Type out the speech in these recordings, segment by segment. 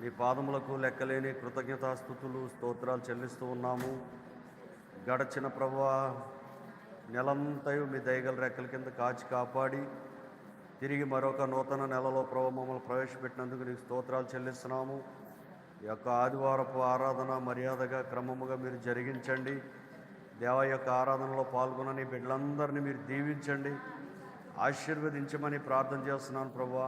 నీ పాదములకు లెక్కలేని కృతజ్ఞతాస్థుతులు స్తోత్రాలు చెల్లిస్తూ ఉన్నాము. గడచిన ప్రభువా నెలంతయు మీ దయగల రెక్కల కింద కాచి కాపాడి తిరిగి మరొక నూతన నెలలో ప్రభు మమ్మల్ని ప్రవేశపెట్టినందుకు నీకు స్తోత్రాలు చెల్లిస్తున్నాము. ఈ యొక్క ఆదివారపు ఆరాధన మర్యాదగా క్రమముగా మీరు జరిగించండి. దేవ యొక్క ఆరాధనలో పాల్గొన్న నీ బిడ్డలందరినీ మీరు దీవించండి. ఆశీర్వదించమని ప్రార్థన చేస్తున్నాను ప్రభా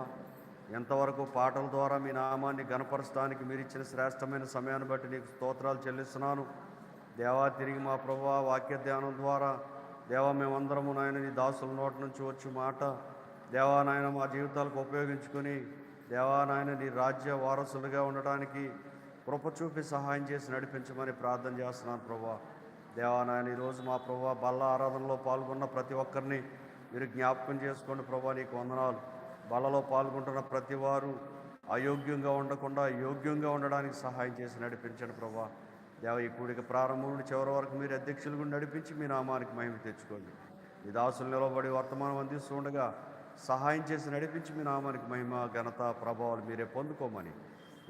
ఎంతవరకు పాటల ద్వారా మీ నామాన్ని గణపరచడానికి మీరు ఇచ్చిన శ్రేష్టమైన సమయాన్ని బట్టి నీకు స్తోత్రాలు చెల్లిస్తున్నాను. దేవా తిరిగి మా ప్రభా వాక్య ధ్యానం ద్వారా దేవా మేమందరము నాయన నీ దాసుల నోటి నుంచి వచ్చి మాట దేవా నాయన మా జీవితాలకు ఉపయోగించుకొని దేవా నాయన నీ రాజ్య వారసులుగా ఉండటానికి కృప చూపి సహాయం చేసి నడిపించమని ప్రార్థన చేస్తున్నాను ప్రభా దేవా నాయన ఈరోజు మా ప్రభా బల్ల ఆరాధనలో పాల్గొన్న ప్రతి ఒక్కరిని మీరు జ్ఞాపకం చేసుకోండి ప్రభా నీకు వందనాలు. బలలో పాల్గొంటున్న ప్రతి వారు అయోగ్యంగా ఉండకుండా యోగ్యంగా ఉండడానికి సహాయం చేసి నడిపించండి ప్రభా. దేవ ఈ కూడిక ప్రారంభం నుండి చివరి వరకు మీరు అధ్యక్షులు నడిపించి మీ నామానికి మహిమ తెచ్చుకోండి. మీ దాసులు నిలబడి వర్తమానం అందిస్తుండగా సహాయం చేసి నడిపించి మీ నామానికి మహిమ ఘనత ప్రభావాలు మీరే పొందుకోమని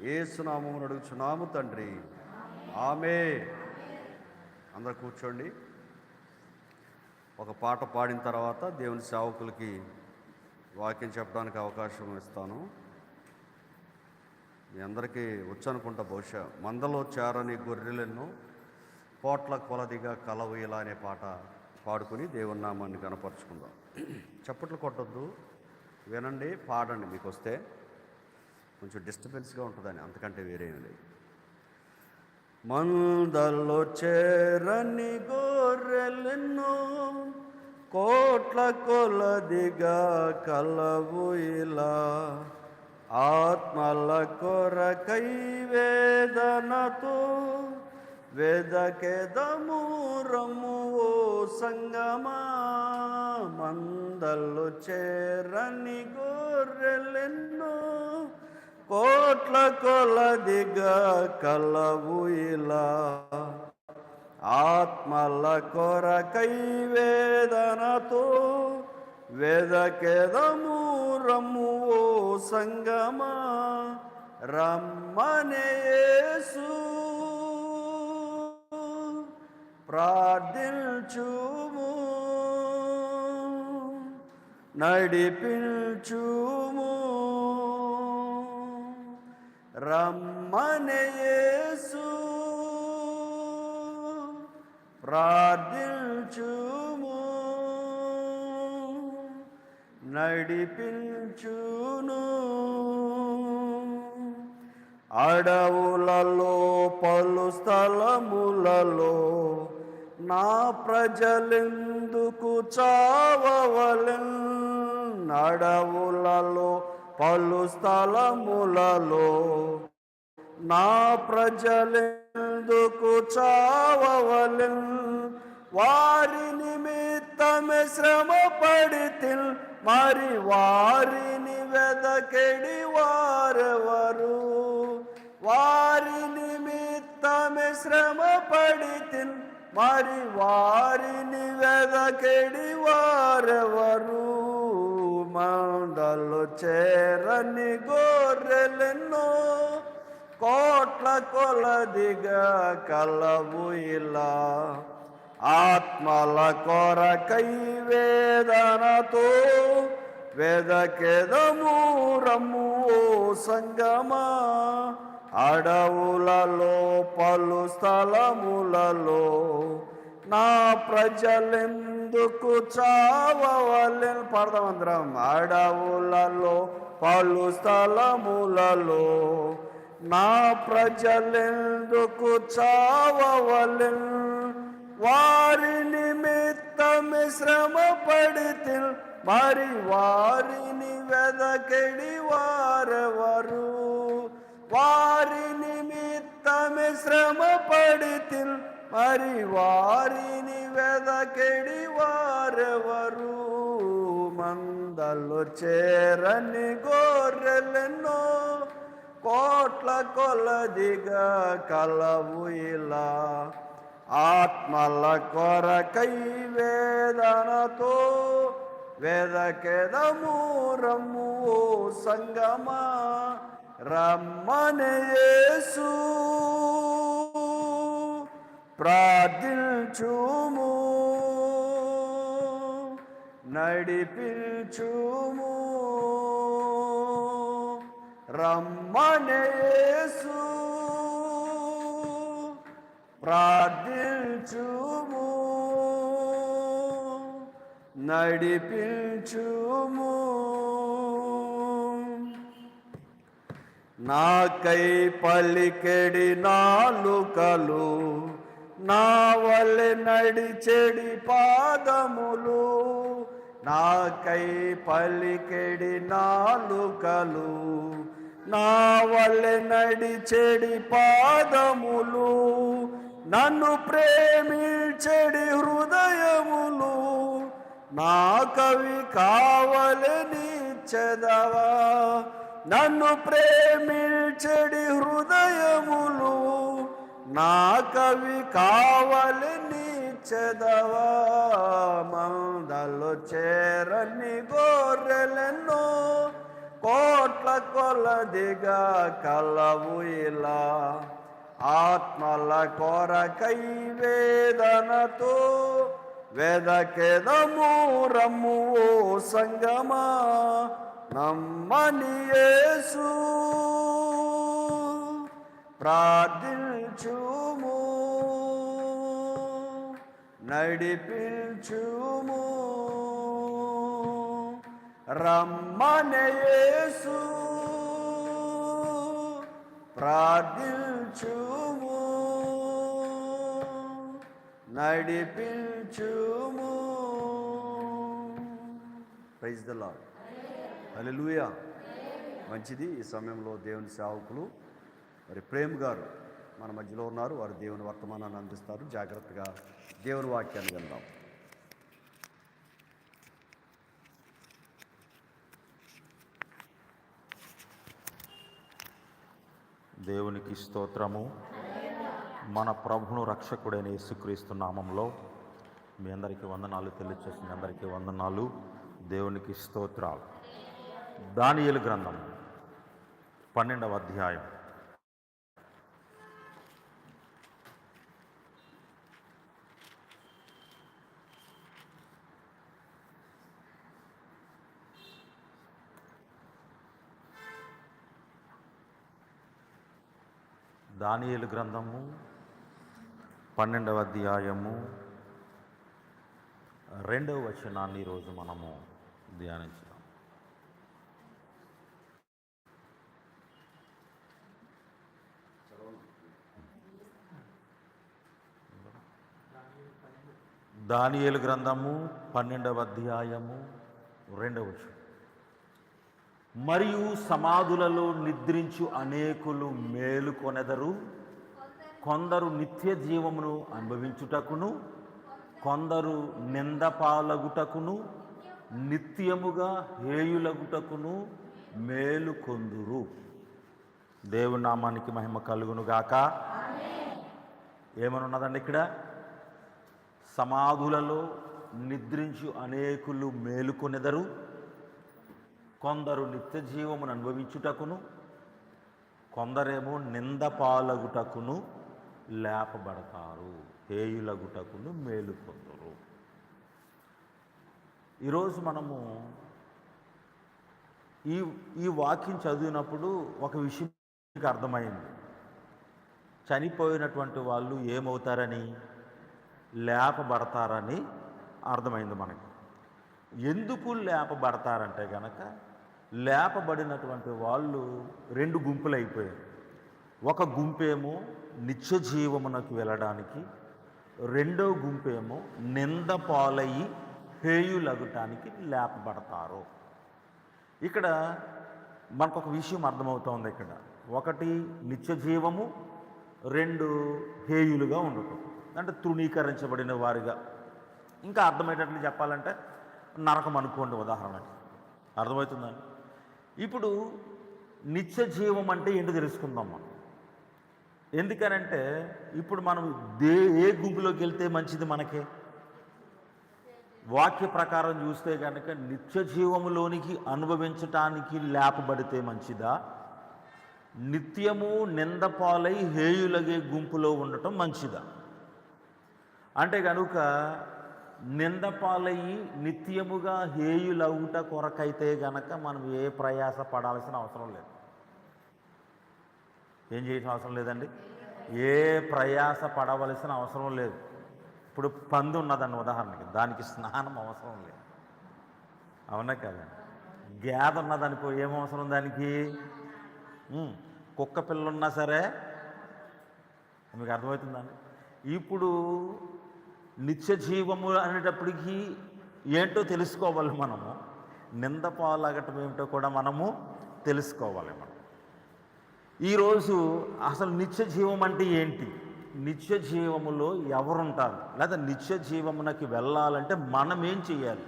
ఏసునామమును అడుగుచున్నాము తండ్రి. ఆమె. అందరు కూర్చోండి. ఒక పాట పాడిన తర్వాత దేవుని సేవకులకి వాక్యం చెప్పడానికి అవకాశం ఇస్తాను. మీ అందరికీ వచ్చనుకుంటా బహుశా మందలో చేరని గొర్రెలను కోట్ల కొలదిగా కలవు ఇలా అనే పాట పాడుకుని దేవుని నామాన్ని కనపరుచుకుందాం చప్పట్లు కొట్టొద్దు వినండి పాడండి. మీకు వస్తే కొంచెం డిస్టర్బెన్స్గా ఉంటుందని అంతకంటే వేరేయండి మందల్లో చేరని గొర్రెలను కోట్ల కొలదిగా కలవు ఇలా. ఆత్మల కొరకై వేదనతో వెదకెదము రమ్ము ఓ సంగమా. మందలు చేరని గొర్రెలెన్నో కోట్ల కొలదిగా కలవు ఇలా. ఆత్మల కొరకై వేదనతో వేదకెదము రమ్ము ఓ సంగమా రమ్మనేసు ప్రార్థించుము నడిపించుము రమ్మనేసు ప్రార్థించుము. నడిపించును. అడవులలో పలు స్థలములలో నా ప్రజలెందుకు చావవలెన్? అడవులలో పలు స్థలములలో నా ప్రజలెందుకు చావవలెన్ వారి నిమిత్తమే శ్రమ పడితే మరి వారిని వెదకెడి వారెవరు? వారి నిమిత్తమే శ్రమ పడితే మరి వారిని వెదకెడి వారెవరు? మందలు చేరని గోర్రెలెన్నో కోట్ల కొలదిగా కలవు ఇలా. ఆత్మల కొరకై వేదనతో వేదకెదము రమ్ము సంగమా. అడవులలో పలు స్థలములలో నా ప్రజలెందుకు చావలేని పడదాం అందరం అడవులలో పలు స్థలములలో నా ప్రజలెందుకు చావవలెన్ వారి నిమిత్తమి శ్రమ పడితే మరి వారిని వెదకెడి వారెవరు? వారి నిమిత్తమి శ్రమ పడితే మరి వారిని వెదకెడి వారెవరు? మందలు చేరని గోర్రెలెన్నో కోట్ల కొలదిగా కలవు ఇలా. ఆత్మల కొరకై వేదనతో వేదకెదము రమ్ము సంగమా? రమ్మనేసు ప్రార్థించుము నడిపించుము రమ్మనేసు. ప్రార్థించుము. నడిపించుము. నాకై పలికెడి నాలుకలు నా వలె నడిచెడి పాదములు. నాకై పలికెడి నాలుకలు నా వలె నడిచెడి పాదములు నన్ను ప్రేమించెడి హృదయములు నా కవి కావలని చెదవా నన్ను ప్రేమించెడి హృదయములు నా కవి కావలని చెదవా మందలు చేరని గోర్రెలెన్నో కోట్ల కొలదిగా కలవు ఇలా. ఆత్మల కొరకై వేదనతో వెదకెదము రమ్ము ఓ సంగమా. నమ్మని యేసు. ప్రార్థించుము నడిపించుము రమ్మనయేసు ప్రార్థించుము. నడిపించుము. ప్రైజ్ ద లాడ్ హల్లెలూయా మంచిది ఈ సమయంలో దేవుని సేవకులు. మరి ప్రేమ్ గారు మన మధ్యలో ఉన్నారు. వారు దేవుని వర్తమానాన్ని అందిస్తారు. జాగ్రత్తగా దేవుని వాక్యాన్ని వెళ్దాం దేవునికి స్తోత్రము. మన ప్రభును రక్షకుడైన యేసుక్రీస్తు నామంలో మీ అందరికీ వందనాలు తెలియచేసిన మీ అందరికీ వందనాలు. దేవునికి స్తోత్రాలు. దానియలు గ్రంథం పన్నెండవ అధ్యాయం. దానియలు గ్రంథము పన్నెండవ అధ్యాయము రెండవ వచనాన్ని ఈరోజు మనము ధ్యానించుదాం దానియలు గ్రంథము పన్నెండవ అధ్యాయము రెండవ వచనం. మరియు సమాధులలో నిద్రించు అనేకులు మేలుకొనెదరు కొందరు నిత్య జీవమును అనుభవించుటకును కొందరు నిందపాలగుటకును నిత్యముగా హేయులగుటకును మేలుకొందురు దేవునామానికి మహిమ కలుగును గాక. ఏమనున్నదండి ఇక్కడ? సమాధులలో నిద్రించు అనేకులు మేలుకొనెదరు కొందరు నిత్య జీవమును అనుభవించుటకును కొందరేమో నింద పాలగుటకును లేపబడతారు హేయులగుటకును మేలు పొందరు. ఈరోజు మనము ఈ ఈ వాక్యం చదివినప్పుడు ఒక విషయం అర్థమైంది. చనిపోయినటువంటి వాళ్ళు ఏమవుతారని లేపబడతారని అర్థమైంది మనకి. ఎందుకు లేపబడతారంటే కనుక లేపబడినటువంటి వాళ్ళు రెండు గుంపులు అయిపోయారు ఒక గుంపేమో నిత్య జీవమునకు వెళ్ళడానికి రెండో గుంపేమో నింద పాలయ్యి హేయులగటానికి లేపబడతారు. ఇక్కడ మనకు ఒక విషయం అర్థమవుతోంది ఇక్కడ. ఒకటి నిత్య జీవము రెండు హేయులుగా ఉండటం అంటే తృణీకరించబడిన వారిగా. ఇంకా అర్థమయ్యేటట్లు చెప్పాలంటే నరకం అనుకోండి ఉదాహరణకి. అర్థమవుతుందండి ఇప్పుడు నిత్య జీవం అంటే ఏంటో తెలుసుకుందాం మనం. ఎందుకనంటే ఇప్పుడు మనం దే ఏ గుంపులోకి వెళ్తే మంచిది మనకి? వాక్య ప్రకారం చూస్తే కనుక నిత్య జీవములోనికి అనుభవించటానికి లేపబడితే మంచిదా? నిత్యము నిందపాలై హేయులగే గుంపులో ఉండటం మంచిదా? అంటే కనుక నిందపాలయ్యి నిత్యముగా హేయులవుట కొరకైతే గనక మనం ఏ ప్రయాస పడాల్సిన అవసరం లేదు. ఏం చేయాల్సిన అవసరం లేదండి? ఏ ప్రయాస పడవలసిన అవసరం లేదు. ఇప్పుడు పంది ఉన్నదండి ఉదాహరణకి దానికి స్నానం అవసరం లేదు. అవునా కదా? గేద ఉన్నదనుకో ఏం అవసరం దానికి? కుక్క పిల్లలున్నా సరే మీకు అర్థమవుతుందండి ఇప్పుడు నిత్య జీవము అనేటప్పటికీ ఏంటో తెలుసుకోవాలి మనము. నింద పాలగటం ఏమిటో కూడా మనము తెలుసుకోవాలి మనం. ఈరోజు అసలు నిత్య జీవం అంటే ఏంటి? నిత్య జీవములో ఎవరుంటారు? లేదా నిత్య జీవమునకి వెళ్ళాలంటే మనం ఏం చేయాలి?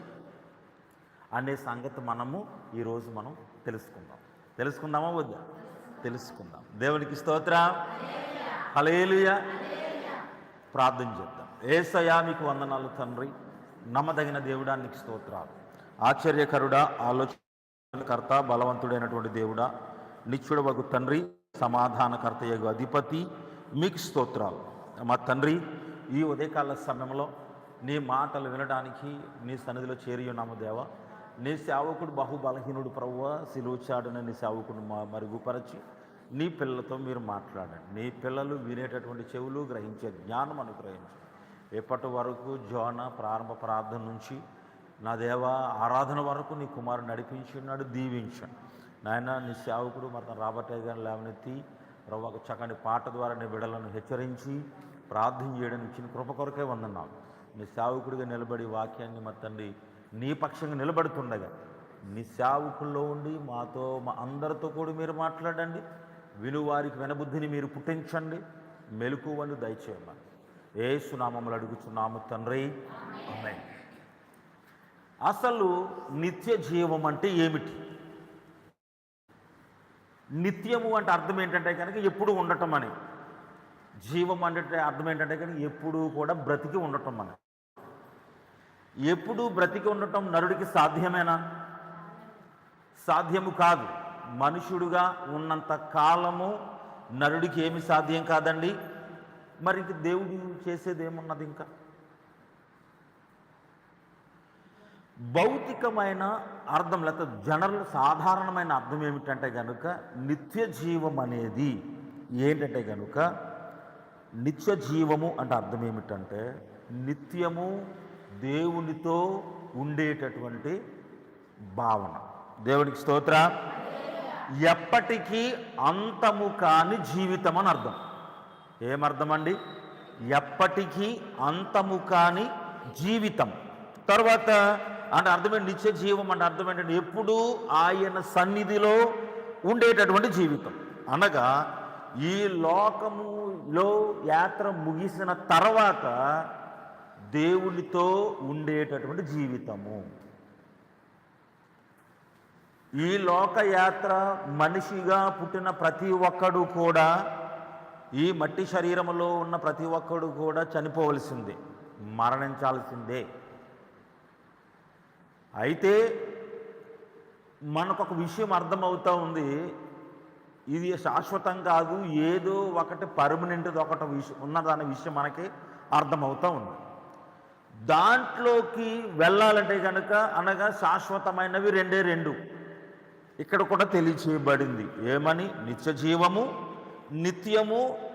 అనే సంగతి మనము ఈరోజు మనం తెలుసుకుందాం. తెలుసుకుందామా వద్దా? తెలుసుకుందాం. దేవునికి స్తోత్ర. హలేలుయా ప్రార్థన చేద్దాం. ఏసయా మీకు వందనాలు తండ్రి. నమ్మదగిన దేవుడానికి స్తోత్రాలు. ఆశ్చర్యకరుడా ఆలోచనకర్త బలవంతుడైనటువంటి దేవుడా నిత్యుడవగు తండ్రి సమాధానకర్త యొక్క అధిపతి మీకు స్తోత్రాలు. మా తండ్రి ఈ ఉదయకాల సమయంలో నీ మాటలు వినడానికి నీ సన్నిధిలో చేరి ఉన్నాము దేవా. నీ సేవకుడు బహుబలహీనుడు ప్రవ్వ సిలువుచాడున నీ సేవకుడు మా మరుగుపరచి నీ పిల్లలతో మీరు మాట్లాడండి. నీ పిల్లలు వినేటటువంటి చెవులు గ్రహించే జ్ఞానం అనుగ్రహించండి ఎప్పటి వరకు జోన ప్రారంభ ప్రార్థన నుంచి నా దేవ ఆరాధన వరకు నీ కుమారుడు నడిపించి ఉన్నాడు దీవించండి. నాయన నీ సేవకుడు మరి రాబర్ట్ గారిని లేవనెత్తి ప్రభు ఒక చక్కని పాట ద్వారా నీ బిడలను హెచ్చరించి ప్రార్థన చేయడానికి ఇచ్చిన కృప కొరకే వందన్నాను నీ సేవకుడిగా నిలబడి వాక్యాన్ని మా తండ్రి నీ పక్షంగా నిలబడుతుండగా నీ సేవకుల్లో ఉండి మాతో మా అందరితో కూడా మీరు మాట్లాడండి. వినువారికి వినబుద్ధిని మీరు పుట్టించండి. మెలకువను దయచేయమని. ఏ సునామములు అడుగుచున్నాము తండ్రి. అసలు నిత్య జీవం అంటే ఏమిటి? నిత్యము అంటే అర్థం ఏంటంటే కనుక ఎప్పుడు ఉండటం అని. జీవం అంటే అర్థం ఏంటంటే కనుక ఎప్పుడు కూడా బ్రతికి ఉండటం అని. ఎప్పుడు బ్రతికి ఉండటం నరుడికి సాధ్యమేనా? సాధ్యము కాదు. మనుషుడుగా ఉన్నంత కాలము నరుడికి ఏమి సాధ్యం కాదండి? మరి ఇంక దేవుడు చేసేది ఏమున్నది ఇంకా? భౌతికమైన అర్థం లేకపోతే జనరల్ సాధారణమైన అర్థం ఏమిటంటే కనుక నిత్య జీవం అనేది ఏంటంటే కనుక నిత్య జీవము అంటే అర్థం ఏమిటంటే నిత్యము దేవునితో ఉండేటటువంటి భావన. దేవునికి స్తోత్ర. ఎప్పటికీ అంతము కాని జీవితం అని అర్థం. ఏమర్థమండి? ఎప్పటికీ అంతము కాని జీవితం. తర్వాత అంటే అర్థమేంటి? నిత్య జీవం అంటే అర్థం ఏంటంటే ఎప్పుడూ ఆయన సన్నిధిలో ఉండేటటువంటి జీవితం. అనగా ఈ లోకములో యాత్ర ముగిసిన తర్వాత దేవునితో ఉండేటటువంటి జీవితము. ఈ లోకయాత్ర మనిషిగా పుట్టిన ప్రతి ఒక్కడు కూడా ఈ మట్టి శరీరంలో ఉన్న ప్రతి ఒక్కడు కూడా చనిపోవలసిందే మరణించాల్సిందే. అయితే మనకు ఒక విషయం అర్థమవుతూ ఉంది. ఇది శాశ్వతం కాదు ఏదో ఒకటి పర్మనెంట్ది ఒకటి విషయం ఉన్నదన్న విషయం మనకి అర్థమవుతూ ఉంది. దాంట్లోకి వెళ్ళాలంటే కనుక అనగా శాశ్వతమైనవి రెండే రెండు. ఇక్కడ కూడా తెలియచేయబడింది. ఏమని? నిత్య జీవము నిత్యము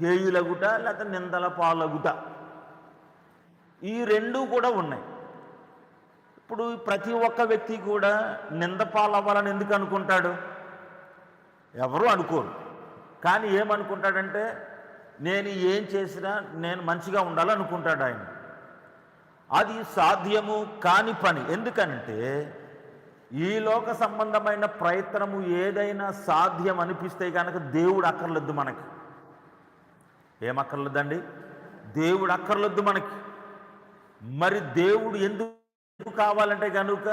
హేయులగుట లేకపోతే నిందల పాలగుట. ఈ రెండు కూడా ఉన్నాయి. ఇప్పుడు ప్రతి ఒక్క వ్యక్తి కూడా నింద పాలవ్వాలని ఎందుకు అనుకుంటాడు? ఎవరు అనుకోరు. కానీ ఏమనుకుంటాడంటే నేను ఏం చేసినా నేను మంచిగా ఉండాలనుకుంటాడు ఆయన. అది సాధ్యము కాని పని. ఎందుకనంటే ఈ లోక సంబంధమైన ప్రయత్నము ఏదైనా సాధ్యం అనిపిస్తే కనుక దేవుడు అక్కర్లద్దు మనకి. ఏమక్కర్లేదండి దేవుడు అక్కర్లద్దు మనకి. మరి దేవుడు ఎందుకు కావాలంటే కనుక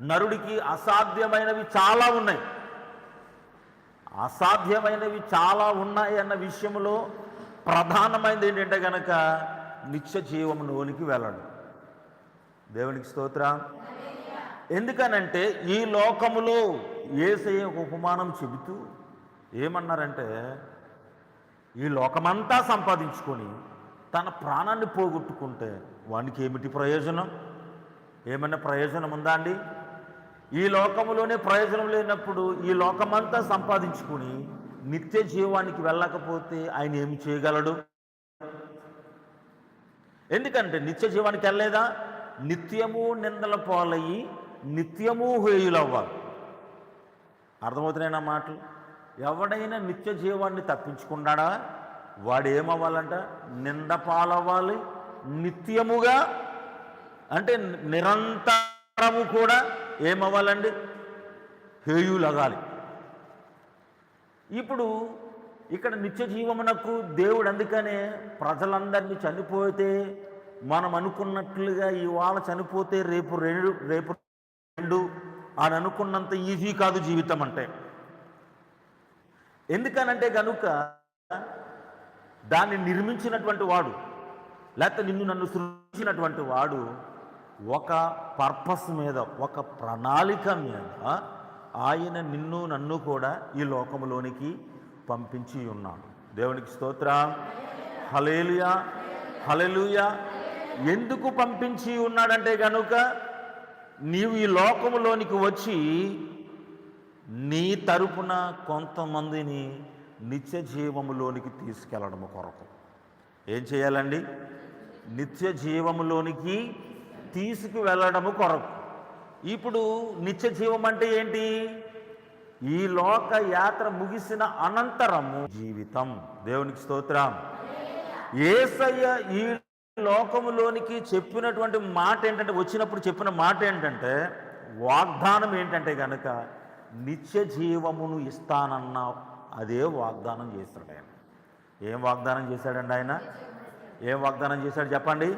నరుడికి అసాధ్యమైనవి చాలా ఉన్నాయి. అసాధ్యమైనవి చాలా ఉన్నాయి అన్న విషయంలో ప్రధానమైనది ఏంటంటే కనుక నిత్య జీవములోనికి వెళ్ళడం దేవునికి స్తోత్రం. ఎందుకనంటే ఈ లోకములో ఏసయ్య ఒక ఉపమానం చెబుతూ ఏమన్నారంటే ఈ లోకమంతా సంపాదించుకొని తన ప్రాణాన్ని పోగొట్టుకుంటే వానికి ఏమిటి ప్రయోజనం? ఏమైనా ప్రయోజనం ఉందా అండి? ఈ లోకములోనే ప్రయోజనం లేనప్పుడు ఈ లోకమంతా సంపాదించుకుని నిత్య జీవానికి వెళ్ళకపోతే ఆయన ఏమి చేయగలడు? ఎందుకంటే నిత్య జీవానికి వెళ్ళలేదా? నిత్యము నిందల పాలయ్యి నిత్యము హేయులవ్వాలి. అర్థమవుతున్నాయి మాటలు? ఎవడైనా నిత్య జీవాన్ని తప్పించుకున్నాడా వాడు ఏమవ్వాలంట నింద పాలవ్వాలి నిత్యముగా అంటే నిరంతరము కూడా ఏమవ్వాలండి? హేయులగాలి ఇప్పుడు ఇక్కడ నిత్య జీవమునకు దేవుడు అందుకనే ప్రజలందరినీ చనిపోతే మనం అనుకున్నట్లుగా ఇవాళ చనిపోతే రేపు రెండు రేపు రెండు అని అనుకున్నంత ఈజీ కాదు జీవితం అంటే. ఎందుకనంటే కనుక దాన్ని నిర్మించినటువంటి వాడు లేకపోతే నిన్ను నన్ను సృష్టించినటువంటి వాడు ఒక పర్పస్ మీద ఒక ప్రణాళిక మీద ఆయన నిన్ను నన్ను కూడా ఈ లోకంలోనికి పంపించి ఉన్నాడు. దేవునికి స్తోత్ర. హలేలుయా హలలుయా ఎందుకు పంపించి ఉన్నాడంటే కనుక నీవు ఈ లోకములోనికి వచ్చి నీ తరపున కొంతమందిని నిత్య జీవములోనికి తీసుకెళ్ళడము కొరకు. ఏం చేయాలండి? నిత్య జీవములోనికి తీసుకువెళ్ళడము కొరకు. ఇప్పుడు నిత్య జీవం అంటే ఏంటి? ఈ లోక యాత్ర ముగిసిన అనంతరము జీవితం. దేవునికి స్తోత్రం. ఏసయ్య ఈ లోకములోనికి చెప్పినటువంటి మాట ఏంటంటే వచ్చినప్పుడు చెప్పిన మాట ఏంటంటే వాగ్దానం ఏంటంటే కనుక నిత్య జీవమును ఇస్తానన్నా అదే వాగ్దానం చేస్తాడు ఆయన. ఏం వాగ్దానం చేశాడండి ఆయన? ఏం వాగ్దానం చేశాడు చెప్పండి?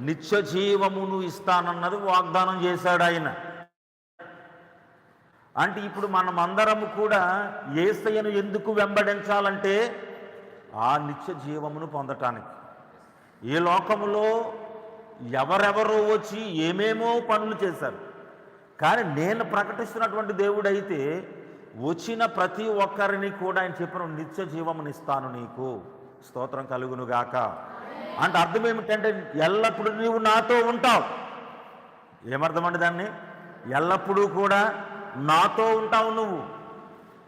నిత్య జీవమును ఇస్తానన్నది వాగ్దానం చేశాడు ఆయన. అంటే ఇప్పుడు మనం అందరము కూడా ఏసయ్యను ఎందుకు వెంబడించాలంటే ఆ నిత్య జీవమును పొందటానికి. ఈ లోకములో ఎవరెవరో వచ్చి ఏమేమో పనులు చేశారు. కానీ నేను ప్రకటిస్తున్నటువంటి దేవుడైతే వచ్చిన ప్రతి ఒక్కరిని కూడా ఆయన చెప్పిన నిత్య జీవమునిస్తాను నీకు. స్తోత్రం కలుగును గాక. అంటే అర్థం ఏమిటంటే ఎల్లప్పుడూ నీవు నాతో ఉంటావు. ఏమర్థమండి దాన్ని? ఎల్లప్పుడూ కూడా నాతో ఉంటావు నువ్వు.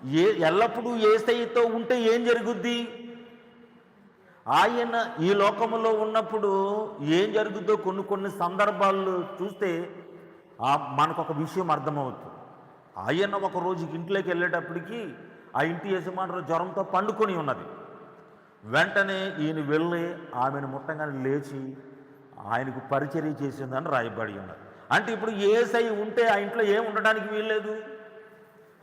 ఏ ఎల్లప్పుడూ ఏసైతో ఉంటే ఏం జరుగుద్ది? ఆయన ఈ లోకంలో ఉన్నప్పుడు ఏం జరుగుతుందో కొన్ని కొన్ని సందర్భాల్లో చూస్తే ఆ మనకు ఒక విషయం అర్థమవుతుంది. ఆయన ఒక రోజుకి ఇంట్లోకి వెళ్ళేటప్పటికి ఆ ఇంటి యజమానులు జ్వరంతో పండుకొని ఉన్నది. వెంటనే ఈయన వెళ్ళి ఆమెను ముట్టంగానే లేచి ఆయనకు పరిచర్య చేసిందని రాయబడి ఉన్నది. అంటే ఇప్పుడు ఏసై ఉంటే ఆ ఇంట్లో ఏం ఉండడానికి వీల్లేదు?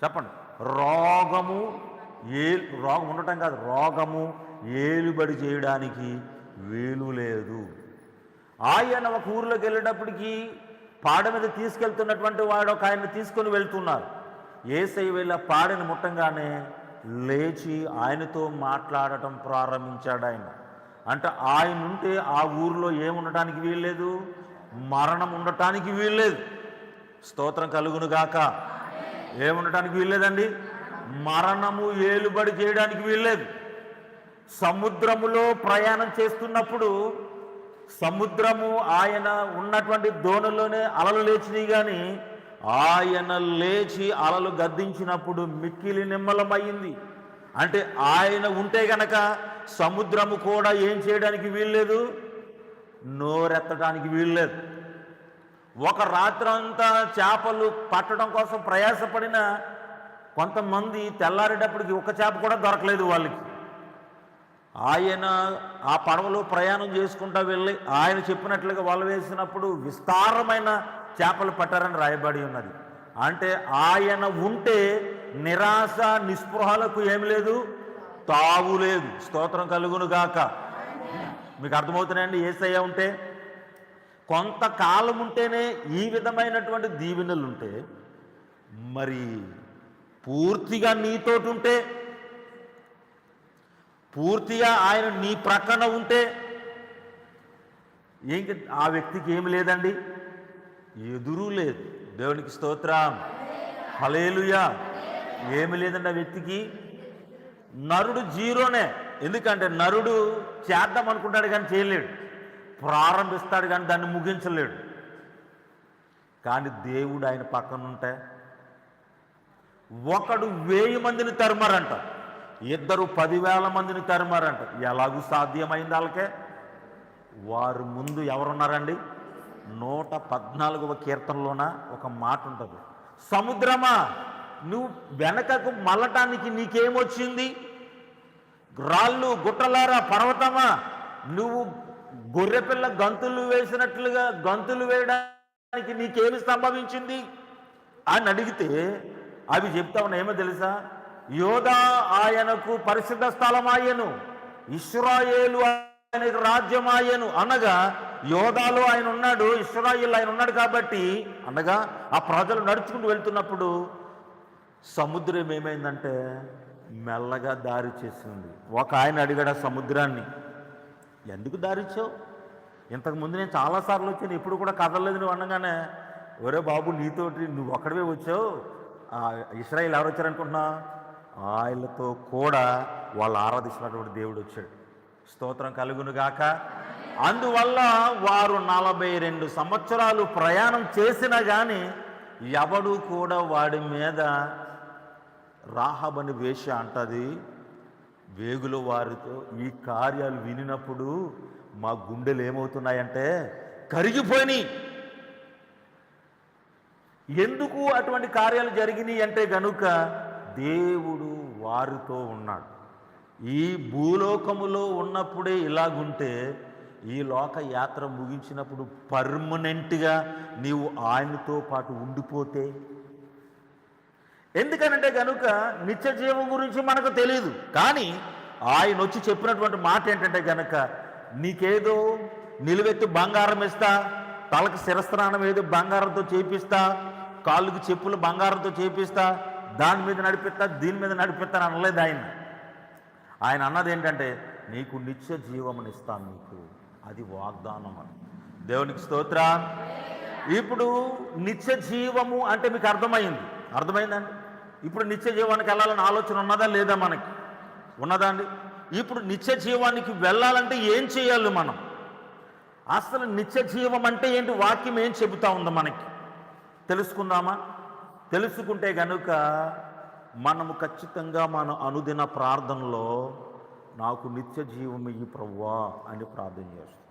చెప్పండి. రోగము ఏ రోగం ఉండటం కాదు రోగము ఏలుబడి చేయడానికి వీలు లేదు. ఆయన ఒక ఊర్లోకి వెళ్ళేటప్పటికి పాడ మీద తీసుకెళ్తున్నటువంటి వాడు ఒక ఆయన తీసుకొని వెళ్తున్నారు. ఏసై వెళ్ళ పాడని ముట్టంగానే లేచి ఆయనతో మాట్లాడటం ప్రారంభించాడు ఆయన. అంటే ఆయన ఉంటే ఆ ఊరిలో ఏముండటానికి వీల్లేదు మరణం ఉండటానికి వీల్లేదు స్తోత్రం కలుగును గాక. ఏముండటానికి వీల్లేదండి మరణము ఏలుబడి చేయడానికి వీల్లేదు సముద్రములో ప్రయాణం చేస్తున్నప్పుడు సముద్రము ఆయన ఉన్నటువంటి దోణలోనే అలలు లేచినాయి కానీ ఆయన లేచి అలలు గద్దించినప్పుడు మిక్కిలి నిమ్మలమయ్యింది. అంటే ఆయన ఉంటే గనక సముద్రము కూడా ఏం చేయడానికి వీల్లేదు? నోరెత్తడానికి వీల్లేదు. ఒక రాత్రంతా చేపలు పట్టడం కోసం ప్రయాసపడిన కొంతమంది తెల్లారేటప్పటికి ఒక చేప కూడా దొరకలేదు వాళ్ళకి. ఆయన ఆ పడవలో ప్రయాణం చేసుకుంటా వెళ్ళి ఆయన చెప్పినట్లుగా వల వేసినప్పుడు విస్తారమైన చేపలు పట్టారని రాయబడి ఉన్నది. అంటే ఆయన ఉంటే నిరాశ నిస్పృహలకు ఏమి లేదు? తావు లేదు. స్తోత్రం కలుగును గాక. మీకు అర్థమవుతున్నాయండి? ఏసయ్య ఉంటే కొంతకాలం ఉంటేనే ఈ విధమైనటువంటి దీవెనలు ఉంటే మరి పూర్తిగా నీతోటి ఉంటే పూర్తిగా ఆయన నీ ప్రక్కన ఉంటే ఇంక ఆ వ్యక్తికి ఏమి లేదండి? ఎదురు లేదు. దేవునికి స్తోత్రం. హలేలుయా ఏమి లేదండి ఆ వ్యక్తికి? నరుడు జీరోనే. ఎందుకంటే నరుడు చేద్దాం అనుకుంటాడు కానీ చేయలేడు. ప్రారంభిస్తాడు కానీ దాన్ని ముగించలేడు. కానీ దేవుడు ఆయన పక్కన ఉంటే ఒకడు వెయ్యి మందిని తరిమారంట. ఇద్దరు పదివేల మందిని తరిమారంట. ఎలాగూ సాధ్యమైంది వాళ్ళకే? వారు ముందు ఎవరున్నారండి? నూట పద్నాలుగవ కీర్తనలోన ఒక మాట ఉంటుంది. సముద్రమా నువ్వు వెనకకు మల్లటానికి నీకేమొచ్చింది? రాళ్ళు గుట్టలారా పర్వతమా నువ్వు గొర్రెపిల్ల గంతులు వేసినట్లుగా గంతులు వేయడానికి నీకేమి సంభవించింది? అని అడిగితే అవి చెప్తా ఉన్నా ఏమో తెలుసా? యోధా ఆయనకు పరిశుద్ధ స్థలం ఇస్రాయేలు ఆయనకు రాజ్యమాయను అనగా యోధాలో ఆయన ఉన్నాడు ఇస్రాయిల్ ఆయన ఉన్నాడు కాబట్టి అనగా ఆ ప్రజలు నడుచుకుంటూ వెళ్తున్నప్పుడు సముద్రం ఏమైందంటే మెల్లగా దారి చేసింది. ఒక ఆయన అడిగాడు ఆ సముద్రాన్ని ఎందుకు దారిచ్చావు ఇంతకుముందు నేను చాలాసార్లు వచ్చాను ఇప్పుడు కూడా కదలలేదు నువ్వు అనగానే ఒరే బాబు నీతోటి నువ్వు ఒక్కడవే వచ్చావు? ఇస్రాయిల్ ఎవరు వచ్చారనుకుంటున్నా ఆయనతో కూడా వాళ్ళు ఆరాధిస్తున్నటువంటి దేవుడు వచ్చాడు. స్తోత్రం కలుగునుగాక అందువల్ల వారు నలభై రెండు సంవత్సరాలు ప్రయాణం చేసినా కానీ ఎవడు కూడా వాడి మీద రాహబని వేష అంటది వేగుల వారితో ఈ కార్యాలు వినినప్పుడు మా గుండెలు ఏమవుతున్నాయంటే కరిగిపోయినాయి. ఎందుకు అటువంటి కార్యాలు జరిగినాయి అంటే గనుక దేవుడు వారితో ఉన్నాడు. ఈ భూలోకములో ఉన్నప్పుడే ఇలాగుంటే ఈ లోక యాత్ర ముగించినప్పుడు పర్మనెంట్గా నీవు ఆయనతో పాటు ఉండిపోతే? ఎందుకనంటే కనుక నిత్య జీవం గురించి మనకు తెలియదు కానీ ఆయన వచ్చి చెప్పినటువంటి మాట ఏంటంటే కనుక నీకేదో నిలువెత్తు బంగారం ఇస్తా తలకు శిరస్నానం ఏదో బంగారంతో చేపిస్తా కాళ్ళకు చెప్పులు బంగారంతో చేపిస్తా దాని మీద నడిపిస్తా దీని మీద నడిపిస్తాను అనలేదు ఆయన. ఆయన అన్నది ఏంటంటే నీకు నిత్య జీవమునిస్తాను నీకు. అది వాగ్దానం అని. దేవునికి స్తోత్ర. ఇప్పుడు నిత్య జీవము అంటే మీకు అర్థమైంది. అర్థమైందండి? ఇప్పుడు నిత్య జీవానికి వెళ్ళాలని ఆలోచన ఉన్నదా లేదా మనకి? ఉన్నదా అండి? ఇప్పుడు నిత్య జీవానికి వెళ్ళాలంటే ఏం చేయాలి మనం? అసలు నిత్య జీవం అంటే ఏంటి? వాక్యం ఏం చెబుతా ఉంది మనకి? తెలుసుకుందామా? తెలుసుకుంటే గనుక మనము ఖచ్చితంగా మన అనుదిన ప్రార్థనలో నాకు నిత్య జీవం ఇయ్యి ప్రవ్వా అని ప్రార్థన చేస్తాం.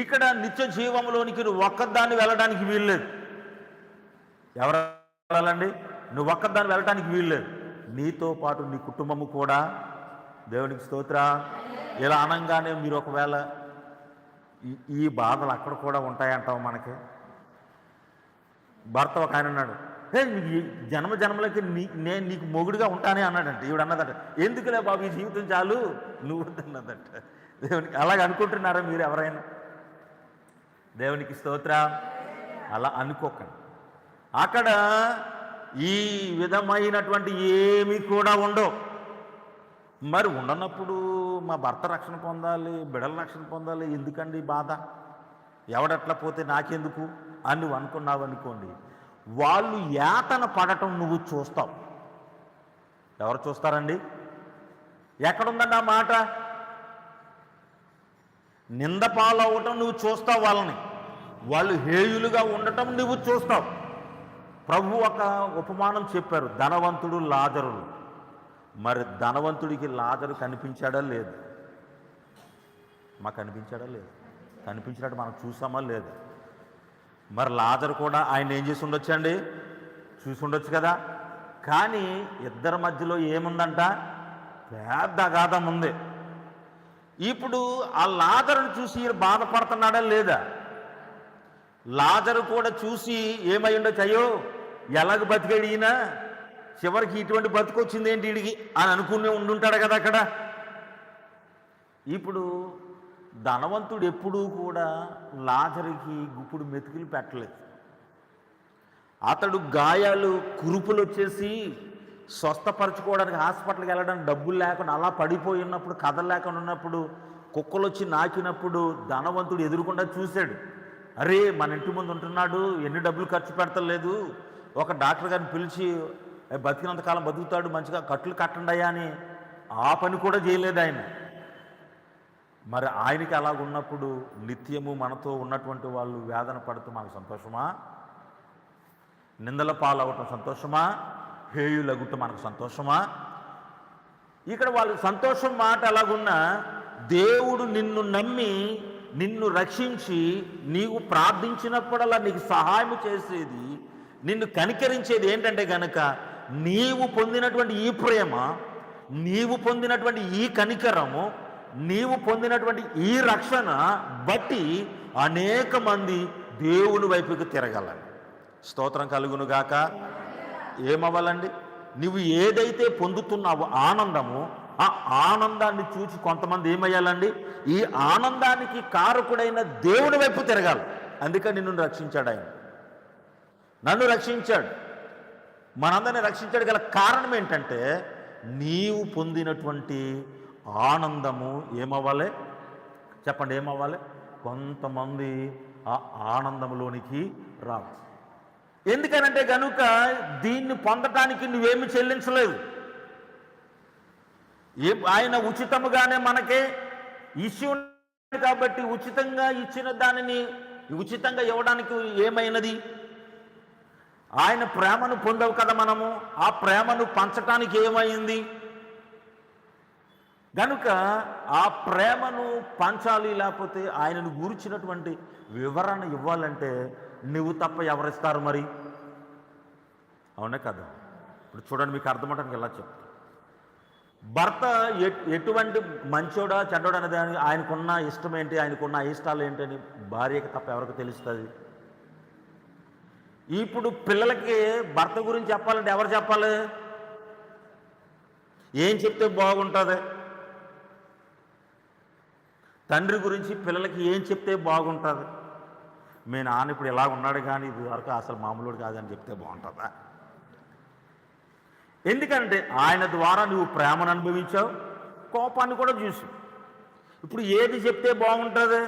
ఇక్కడ నిత్య జీవంలోనికి నువ్వు ఒక్కదాన్ని వెళ్ళడానికి వీల్లేదు. ఎవరు వెళ్ళాలండి? నువ్వు ఒక్కదాన్ని వెళ్ళడానికి వీల్లేదు. నీతో పాటు నీ కుటుంబము కూడా. దేవునికి స్తోత్ర. ఇలా అనంగానే మీరు ఒకవేళ ఈ- బాధలు అక్కడ కూడా ఉంటాయంటావు మనకి. భర్త ఒక ఆయన ఉన్నాడు. జన్మ జన్మలకి నీ నేను నీకు మొగుడుగా ఉంటానే అన్నాడంట. ఈవిడ అన్నదట ఎందుకులే బాబు ఈ జీవితం చాలు? నువ్వు అన్నదట దేవునికి అలాగ అనుకుంటున్నారా మీరు ఎవరైనా? దేవునికి స్తోత్ర. అలా అనుకోకండి. అక్కడ ఈ విధమైనటువంటి ఏమీ కూడా ఉండవు. మరి ఉండనప్పుడు మా భర్త రక్షణ పొందాలి బిడల రక్షణ పొందాలి ఎందుకండి బాధ? ఎవడట్లా పోతే నాకెందుకు? అని నువ్వు అనుకున్నావు అనుకోండి వాళ్ళు యాతన పడటం నువ్వు చూస్తావు. ఎవరు చూస్తారండి? ఎక్కడుందండి ఆ మాట? నింద పాలవటం నువ్వు చూస్తావు వాళ్ళని. వాళ్ళు హేయులుగా ఉండటం నువ్వు చూస్తావు. ప్రభు ఒక ఉపమానం చెప్పారు ధనవంతుడు లాజరులు. మరి ధనవంతుడికి లాజరు కనిపించాడా లేదు? మాకు కనిపించాడా లేదు? కనిపించినట్టు మనం చూసామా లేదు? మరి లాజర్ కూడా ఆయన ఏం చేసి ఉండొచ్చండి? చూసి ఉండొచ్చు కదా. కానీ ఇద్దరి మధ్యలో ఏముందంట? పెద్ద అగాధం ఉంది. ఇప్పుడు ఆ లాజరును చూసి ఈయన బాధపడుతున్నాడా లేదా? లాజరు కూడా చూసి ఏమై ఉండొచ్చు? అయ్యో ఎలాగ బతికాడు ఈయన? చివరికి ఇటువంటి బతుకొచ్చింది ఏంటి వీడికి అని అనుకునే ఉండుంటాడు కదా అక్కడ. ఇప్పుడు ధనవంతుడు ఎప్పుడూ కూడా లాజరికి గుప్పుడు మెతుకులు పెట్టలేదు. అతడు గాయాలు కురుపులు వచ్చేసి స్వస్థపరచుకోవడానికి హాస్పిటల్కి వెళ్ళడానికి డబ్బులు లేకుండా అలా పడిపోయి ఉన్నప్పుడు కథలు లేకుండా ఉన్నప్పుడు కుక్కలు వచ్చి నాకినప్పుడు ధనవంతుడు ఎదురుకుండా చూశాడు. అరే మన ఇంటి ముందు ఉంటున్నాడు ఎన్ని డబ్బులు ఖర్చు పెడతలేదు ఒక డాక్టర్ గారిని పిలిచి బతికినంతకాలం బతికినంత కాలం బతుకుతాడు మంచిగా కట్లు కట్టండి అని ఆ పని కూడా చేయలేదు ఆయన. మరి ఆయనకి అలాగున్నప్పుడు నిత్యము మనతో ఉన్నటువంటి వాళ్ళు వేదన పడుతూ మనకు సంతోషమా? నిందల పాలవటం సంతోషమా? హేయులగుట మనకు సంతోషమా? ఇక్కడ వాళ్ళు సంతోషం మాట ఎలాగున్నా దేవుడు నిన్ను నమ్మి నిన్ను రక్షించి నీవు ప్రార్థించినప్పుడల్లా నీకు సహాయం చేసేది నిన్ను కనికరించేది ఏంటంటే గనక నీవు పొందినటువంటి ఈ ప్రేమ నీవు పొందినటువంటి ఈ కనికరము నీవు పొందినటువంటి ఈ రక్షణ బట్టి అనేక మంది దేవుని వైపుకి తిరగలని. స్తోత్రం కలుగును గాక. ఏమవ్వాలండి? నువ్వు ఏదైతే పొందుతున్నావో ఆనందము ఆ ఆనందాన్ని చూసి కొంతమంది ఏమయ్యాలండి? ఈ ఆనందానికి కారకుడైన దేవుని వైపు తిరగాలి. అందుకని నిన్ను రక్షించాడు ఆయన. నన్ను రక్షించాడు. మనందరిని రక్షించాడు గల కారణం ఏంటంటే నీవు పొందినటువంటి ఆనందము ఏమవ్వాలి? చెప్పండి ఏమవ్వాలి? కొంతమంది ఆ ఆనందంలోనికి రావు ఎందుకనంటే కనుక దీన్ని పొందటానికి నువ్వేమి చెల్లించలేవు. ఏ ఆయన ఉచితముగానే మనకే ఇష్యూ కాబట్టి ఉచితంగా ఇచ్చిన దానిని ఉచితంగా ఇవ్వడానికి ఏమైనది? ఆయన ప్రేమను పొందవు కదా మనము. ఆ ప్రేమను పంచటానికి ఏమైంది? గనుక ఆ ప్రేమను పంచాలి లేకపోతే ఆయనను గురించినటువంటి వివరణ ఇవ్వాలంటే నువ్వు తప్ప ఎవరిస్తారు మరి? అవునే కదా? ఇప్పుడు చూడండి మీకు అర్థమవటానికి ఎలా చెప్తా. భర్త ఎటువంటి మంచోడా చెడ్డోడా అనేది ఆయనకున్న ఇష్టం ఏంటి ఆయనకున్న ఇష్టాలు ఏంటి అని భార్యకి తప్ప ఎవరికి తెలుస్తుంది? ఇప్పుడు పిల్లలకి భర్త గురించి చెప్పాలంటే ఎవరు చెప్పాలి? ఏం చెప్తే బాగుంటుంది? తండ్రి గురించి పిల్లలకి ఏం చెప్తే బాగుంటుంది? మీ నాన్న ఇప్పుడు ఇలా ఉన్నాడు కానీ ఇది వరకు అసలు మామూలుడు కాదని చెప్తే బాగుంటుందా? ఎందుకంటే ఆయన ద్వారా నువ్వు ప్రేమను అనుభవించావు కోపాన్ని కూడా చూసి ఇప్పుడు ఏది చెప్తే బాగుంటుంది?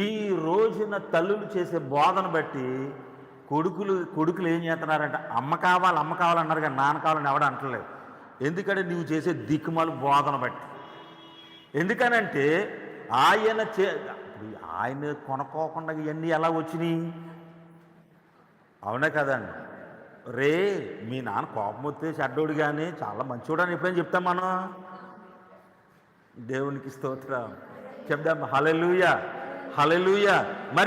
ఈ రోజున తల్లులు చేసే బోధన బట్టి కొడుకులు కొడుకులు ఏం చేస్తున్నారంటే? అమ్మ కావాలి అమ్మ కావాలన్నారు కానీ నాన్న కావాలని ఎవడ అంటలేదు. ఎందుకంటే నువ్వు చేసే దిక్కుమాలు బోధన బట్టి. ఎందుకనంటే ఆయన చే ఆయన కొనుక్కోకుండా ఇవన్నీ ఎలా వచ్చినాయి? అవునా కదండి. రే మీ నాన్న కోపం వస్తే చెడ్డోడు కానీ చాలా మంచివాడు అని ఎప్పుడైనా చెప్తాం మనం? దేవునికి స్తోత్రం. చెప్దాం. హలెలుయ హలెలుయ మరి